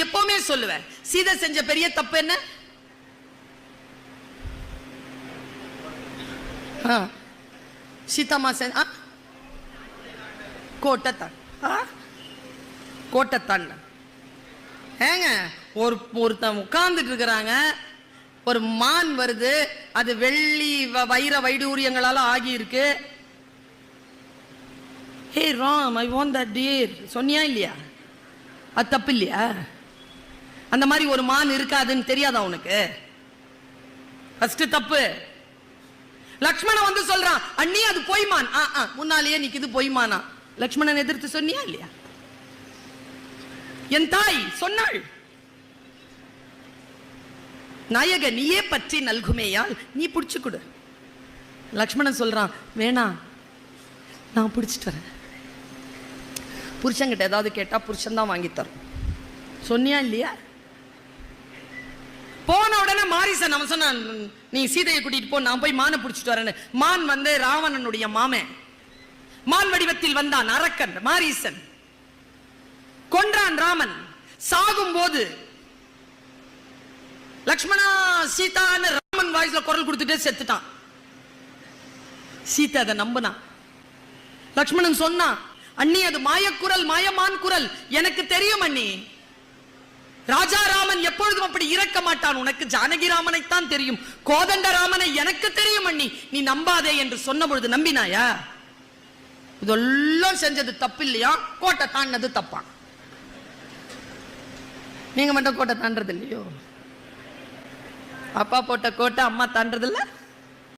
நான் எப்பவுமே சொல்லுவேன். சீதை செஞ்ச பெரிய தப்பு என்ன? சீதாமா செஞ்ச கோட்டத்தான். கோட்டத்தான் கோட்டைத்தான். ஏங்க ஒரு ஒருத்தன் உட்கார்ந்துட்டு இருக்கிறாங்க. ஒரு மான் வருது. அது வெள்ளி வ- வைர வைடூரியங்களால ஆகி இருக்கு hey Ram I want that dear சொன்னியா இல்லையா? அது தப்பு இல்லையா? அந்த மாதிரி ஒரு மான் இருக்காதுன்னு தெரியாதா உனக்கு? ஃபர்ஸ்ட் தப்பு. லக்ஷ்மணன் வந்து சொல்றான் அண்ணி அது பொய்மான் ஆ ஆ முன்னாலேயே நிக்குது பொய்மானா லக்ஷ்மணன் எதிர்த்து சொன்னியா இல்லையா? என் தாய் சொன்னாள் நாயக நீயே பற்றி நல்குமேயால் நீ பிடிச்சு கொடு. லக்ஷ்மணன் சொல்றான் வேணாம் நான் பிடிச்சிட்டு வரேன். புருஷன்கிட்ட ஏதாவது கேட்டா புருஷன் தான் வாங்கி தரும். சொன்னியா இல்லையா? போன உடனே மாரிசன் அவன் சொன்னான் நீ சீதையை கூட்டிட்டு போ நான் போய் மானை பிடிச்சிட்டு வரேன்னு. மான் வந்து ராவணனுடைய மாமன். மான் வடிவத்தில் வந்தான் அரக்கன் மாரீசன். கொன்றான் ராமன். சாகும் போது லக்ஷ்மணா சீதான்னு ராமன் வாய்ஸ்ல குரல் கொடுத்துட்டே செத்துட்டான். சீதா அதை நம்பினான் லக்ஷ்மணன் சொன்னான் அண்ணி அது மாயக்குரல் மாயமான் குரல். எனக்கு தெரியும் அண்ணி. ராஜா எப்பொழுதும் அப்படி இறக்க மாட்டான். உனக்கு ஜானகி ராமனைத்தான் தெரியும். கோதண்டராமனை எனக்கு தெரியும் அண்ணி. நீ நம்பாதே என்று சொன்ன பொழுது நம்பினாயா? இதெல்லாம் செஞ்சது தப்பு இல்லையா கோட்டை தாண்டது தப்பான் நீங்க மட்டும் கோட்டை தாண்டது இல்லையோ அப்பா போட்ட கோட்டை அம்மா தாண்டது இல்லை